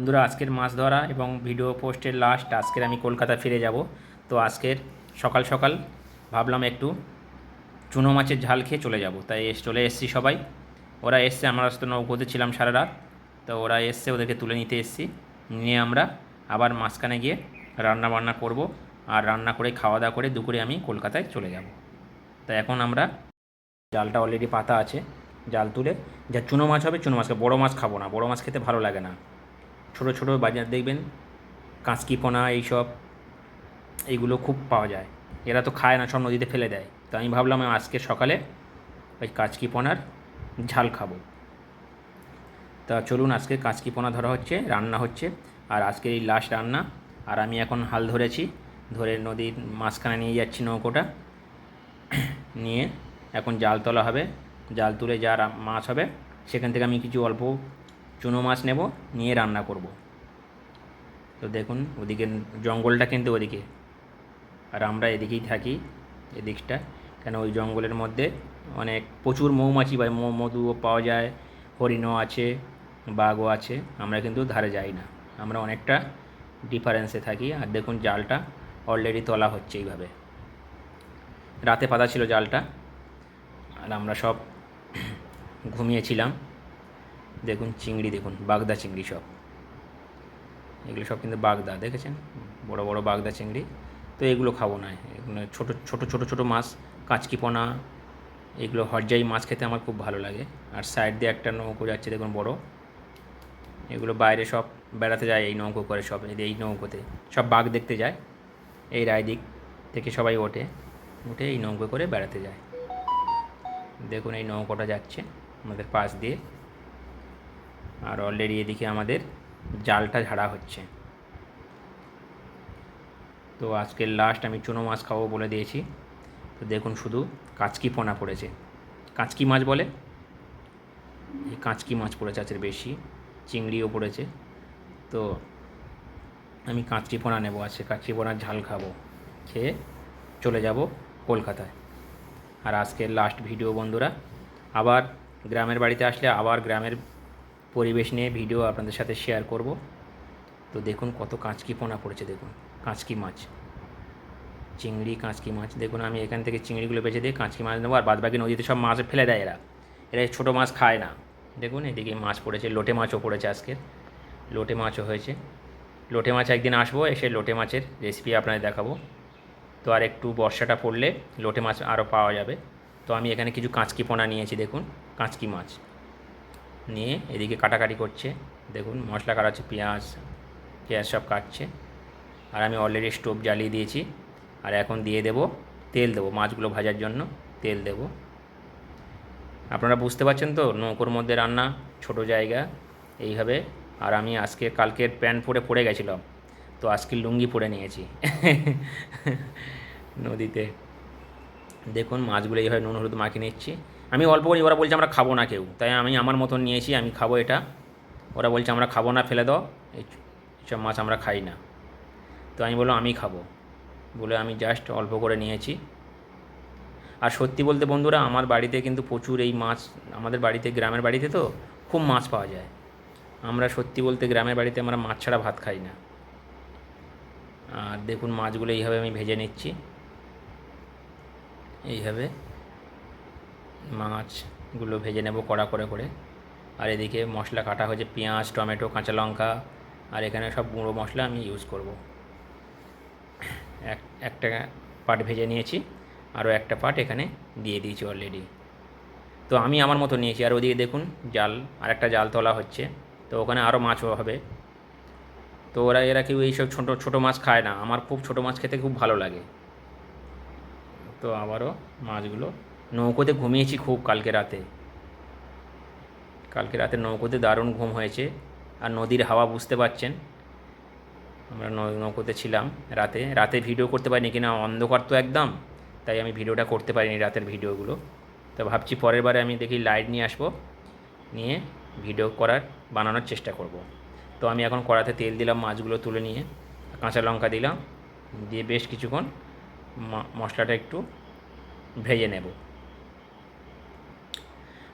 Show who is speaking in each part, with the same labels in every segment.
Speaker 1: বন্ধুরা, আজকের মাছ ধরা এবং ভিডিও পোস্টের লাস্ট আজকের আমি কলকাতা ফিরে যাব। তো আজকের সকাল সকাল ভাবলাম একটু চুনো মাছের ঝাল খেয়ে চলে যাব। তাই চলে এসেছি সবাই। ওরা এসছে, আমরা তো নৌকোতে ছিলাম সারা রাত। তো ওরা এসছে, ওদেরকে তুলে নিতে এসেছি। নিয়ে আমরা আবার মাঝখানে গিয়ে রান্না বান্না করব আর রান্না করে, খাওয়া দাওয়া করে দুপুরে আমি কলকাতায় চলে যাব। তো এখন আমরা জালটা অলরেডি পাতা আছে, জাল তুলে, যা চুনো মাছ হবে চুনো মাছকে, বড়ো মাছ খাব না, বড়ো মাছ খেতে ভালো লাগে না। ছোটো ছোটো বাজার দেখবেন কাঁচকি পোনা এইসব, এইগুলো খুব পাওয়া যায়। এরা তো খায় না, সব নদীতে ফেলে দেয়। তো আমি ভাবলাম আজকে সকালে ওই কাঁচকি পোনার ঝাল খাব। তা চলুন আজকে কাঁচকি পোনা ধরা হচ্ছে, রান্না হচ্ছে। আর আজকের এই লাস্ট রান্না, আর আমি এখন হাল ধরেছি, ধরে নদীর মাঝখানে নিয়ে যাচ্ছি নৌকোটা। নিয়ে এখন জাল তোলা হবে। জাল তুলে যা মাছ হবে, সেখান থেকে আমি কিছু অল্প চুনো মাছ নেব, নিয়ে রান্না করব। তো দেখুন, ওদিকে জঙ্গলটা কিন্তু ওদিকে। আর আমরা এদিকেই থাকি, এদিকটা। কেন ওই জঙ্গলের মধ্যে অনেক প্রচুর মৌমাছি বা মধুও পাওয়া যায়, হরিণও আছে, বাঘও আছে। আমরা কিন্তু ধারে যাই না। আমরা অনেকটা ডিফারেন্সে থাকি। আর দেখুন, জালটা অলরেডি তোলা হচ্ছে এইভাবে। রাতে পাতা ছিল জালটা। আর আমরা সব ঘুমিয়েছিলাম। দেখুন চিংড়ি, দেখুন বাগদা চিংড়ি সব। এগুলো সব কিন্তু বাগদা, দেখেছেন? বড় বড় বাগদা চিংড়ি। তো এগুলো খাব না। এগুলো ছোটো ছোটো ছোটো ছোটো মাছ কাঁচকি পোনা এগুলো হরজাই মাছ খেতে আমার খুব ভালো লাগে। আর সাইড দিয়ে একটা নৌকো যাচ্ছে, দেখুন বড়। এগুলো বাইরে সব বেড়াতে যায়, এই নৌকো করে সব, এই নৌকোতে। সব বাঘ দেখতে যায়, এই রায়দিক থেকে সবাই ওঠে, উঠে এই নৌকো করে বেড়াতে যায়। দেখুন এই নৌকোটা যাচ্ছে আমাদের পাশ দিয়ে। আর অলরেডি এদিকে আমাদের জালটা ঝাড়া হচ্ছে। তো আজকের লাস্ট আমি চুনো মাছ খাব বলে দিয়েছি। তো দেখুন শুধু কাচকি পোনা পড়েছে। কাঁচকি মাছ বলে? এই কাঁচকি মাছ পড়েছে আজকের বেশি। চিংড়িও পড়েছে। তো আমি কাঁচকি পোনা নেব আছে কাঁচকি পোনার ঝাল খাব। খেয়ে চলে যাব কলকাতায়। আর আজকের লাস্ট ভিডিও বন্ধুরা, আবার গ্রামের বাড়িতে আসলে আবার গ্রামের পরিবেশ নিয়ে ভিডিও আপনাদের সাথে শেয়ার করব। তো দেখুন কত কাঁচকি পোনা পড়েছে, দেখুন। কাঁচকি মাছ। চিংড়ি, কাঁচকি মাছ। দেখুন আমি এখান থেকে চিংড়িগুলো বেছে দিয়ে কাঁচকি মাছ নেব, আর বাদবাকি নদীতে সব মাছ ফেলে দেয় এরা। এরা ছোটো মাছ খায় না। দেখুন এদিকে মাছ পড়েছে, লোটে মাছও পড়েছে আজকে। লোটে মাছও হয়েছে। লোটে মাছ একদিন আসব, এসে লোটে মাছের রেসিপি আপনাদের দেখাবো। তো আর একটু বর্ষাটা পড়লে লোটে মাছ আরও পাওয়া যাবে। তো আমি এখানে কিছু কাঁচকি পোনা নিয়েছি, দেখুন। কাঁচকি মাছ। নিয়ে এদিকে কাটাকাটি করছে। দেখুন, মশলা কাটাচ্ছে, পেঁয়াজ পেঁয়াজ সব কাটছে। আর আমি অলরেডি স্টোভ জ্বালিয়ে দিয়েছি। আর এখন দিয়ে দেব, তেল দেবো, মাছগুলো ভাজার জন্য তেল দেব। আপনারা বুঝতে পারছেন তো, নৌকোর মধ্যে রান্না, ছোট জায়গা, এইভাবে। আর আমি আজকে, কালকের প্যান্ট পরে পড়ে গেছিলাম, তো আজকে লুঙ্গি পরে নিয়েছি। নদীতে। দেখুন, মাছগুলো এইভাবে নুন হলুদ মাখিয়ে নিচ্ছি। আমি অল্প করি ওরা বলছে আমরা খাব না কেউ। তাই আমি আমার মতন নিয়েছি, আমি খাব এটা। ওরা বলছে আমরা খাব না, ফেলে দাও। এই সব মাছ আমরা খাই না। তো আমি বললাম, আমি খাব। বলে আমি জাস্ট অল্প করে নিয়েছি। আর সত্যি বলতে বন্ধুরা, আমার বাড়িতে কিন্তু প্রচুর এই মাছ, আমাদের বাড়িতে, গ্রামের বাড়িতে তো খুব মাছ পাওয়া যায়। আমরা সত্যি বলতে গ্রামের বাড়িতে আমরা মাছ ছাড়া ভাত খাই না। আর দেখুন, মাছগুলো এইভাবে আমি ভেজে নিচ্ছি। এইভাবে। মাছগুলো ভেজে নেব কড়া করে করে। আর এদিকে মশলা কাটা হয়েছে পেঁয়াজ, টমেটো, কাঁচা লঙ্কা, আর এখানে সব গুঁড়ো মশলা আমি ইউজ করব। এক, একটা পাট ভেজে নিয়েছি, আরও একটা পাট এখানে দিয়ে দিয়েছি অলরেডি তো আমি আমার মতো নিয়েছি। আর ওদিকে দেখুন জাল আর একটা জাল তোলা হচ্ছে। তো ওখানে আরও মাছও হবে। তো ওরা, এরা কেউ এইসব ছোটো ছোটো মাছ খায় না। আমার খুব ছোটো মাছ খেতে খুব ভালো লাগে। তো আবারও মাছগুলো নৌকোতে ঘুমিয়েছি খুব কালকে রাতে। কালকে রাতে নৌকোতে দারুণ ঘুম হয়েছে আর নদীর হাওয়া বুঝতে পারছেন। আমরা নৌকোতে ছিলাম রাতে। রাতে ভিডিও করতে পারিনি কিনা অন্ধকার তো একদম, তাই আমি ভিডিওটা করতে পারিনি রাতের ভিডিওগুলো। তো ভাবছি পরের বারে আমি দেখি লাইট নিয়ে আসব, নিয়ে ভিডিও করার, বানানোর চেষ্টা করব। তো আমি এখন কড়াতে তেল দিলাম মাছগুলো তুলে নিয়ে, কাঁচা লঙ্কা দিলাম, দিয়ে বেশ কিছুক্ষণ মশলাটা একটু ভেজে নেব।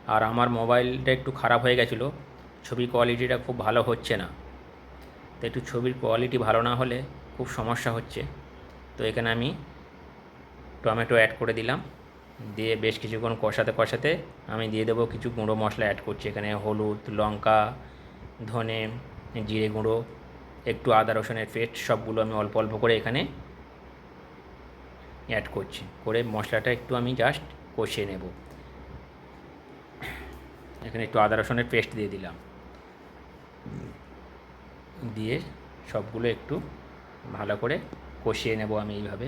Speaker 1: আর আমার মোবাইলটা একটু খারাপ হয়ে গেছিল। ছবি কোয়ালিটিটা খুব ভালো হচ্ছে না। তো একটু ছবির কোয়ালিটি ভালো না হলে খুব সমস্যা হচ্ছে। তো এখানে আমি টমেটো অ্যাড করে দিলাম। দিয়ে বেশ কিছুক্ষণ কষাতে কষাতে আমি দিয়ে দেবো কিছু গুঁড়ো মশলা অ্যাড করছি। এখানে হলুদ, লঙ্কা, ধনে, জিরে গুঁড়ো, একটু আদা রসুনের পেস্ট সবগুলো আমি অল্প অল্প করে এখানে অ্যাড করছি। করে মশলাটা একটু আমি জাস্ট কষিয়ে নেব। এখানে একটু আদা রসুনের পেস্ট দিয়ে দিলাম। দিয়ে সবগুলো একটু ভালো করে কষিয়ে নেব আমি এইভাবে।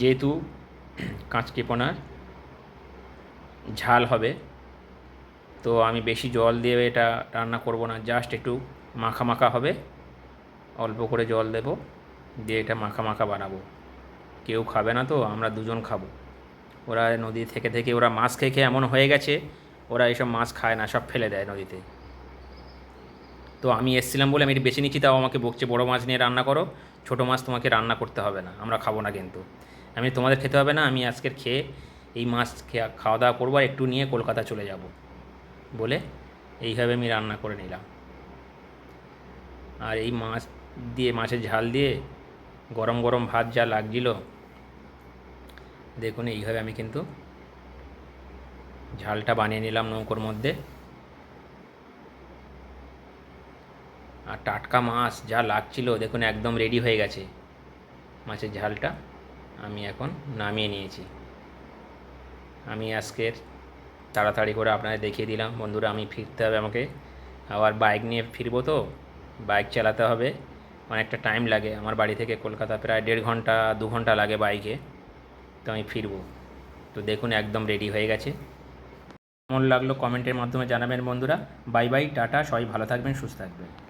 Speaker 1: যেহেতু কাঁচকিপোনার ঝাল হবে, তো আমি বেশি জল দিয়ে এটা রান্না করব না, জাস্ট একটু মাখা মাখা হবে। অল্প করে জল দেব, দিয়ে এটা মাখা মাখা বানাবো। কেউ খাবে না তো, আমরা দুজন খাব। ওরা নদী থেকে থেকে ওরা মাছ খেয়ে খেয়ে এমন হয়ে গেছে, ওরা এসব মাছ খায় না, সব ফেলে দেয় নদীতে। তো আমি এসছিলাম বলে আমি একটু বেছে নিচ্ছি, তাও আমাকে বকছে, বড়ো মাছ নিয়ে রান্না করো, ছোটো মাছ তোমাকে রান্না করতে হবে না, আমরা খাব না কিন্তু। আমি তোমাদের খেতে হবে না, আমি আজকের খেয়ে এই মাছ খাওয়া দাওয়া করব আর একটু নিয়ে কলকাতা চলে যাব। বলে এইভাবে আমি রান্না করে নিলাম। আর এই মাছ দিয়ে, মাছের ঝাল দিয়ে গরম গরম ভাত যা লাগছিল দেখুন, এইভাবে আমি কিন্তু ঝালটা বানিয়ে নিলাম নৌকোর মধ্যে। আর টাটকা মাছ যা লাগছিল, দেখুন, একদম রেডি হয়ে গেছে। মাছের ঝালটা আমি এখন নামিয়ে নিয়েছি। আমি আজকের তাড়াতাড়ি করে আপনাদের দেখিয়ে দিলাম। বন্ধুরা, আমি ফিরতে হবে আমাকে। আবার বাইক নিয়ে ফিরবো তো? বাইক চালাতে হবে। অনেকটা টাইম লাগে। আমার বাড়ি থেকে কলকাতা প্রায় দেড় ঘণ্টা, দু ঘণ্টা লাগে বাইকে তো আমি ফিরবো। তো দেখুন, একদম রেডি হয়ে গেছে। কেমন লাগল কমেন্টের মাধ্যমে জানাবেন বন্ধুরা। বাই বাই টাটা, সবাই ভালো থাকবেন, সুস্থ থাকবেন।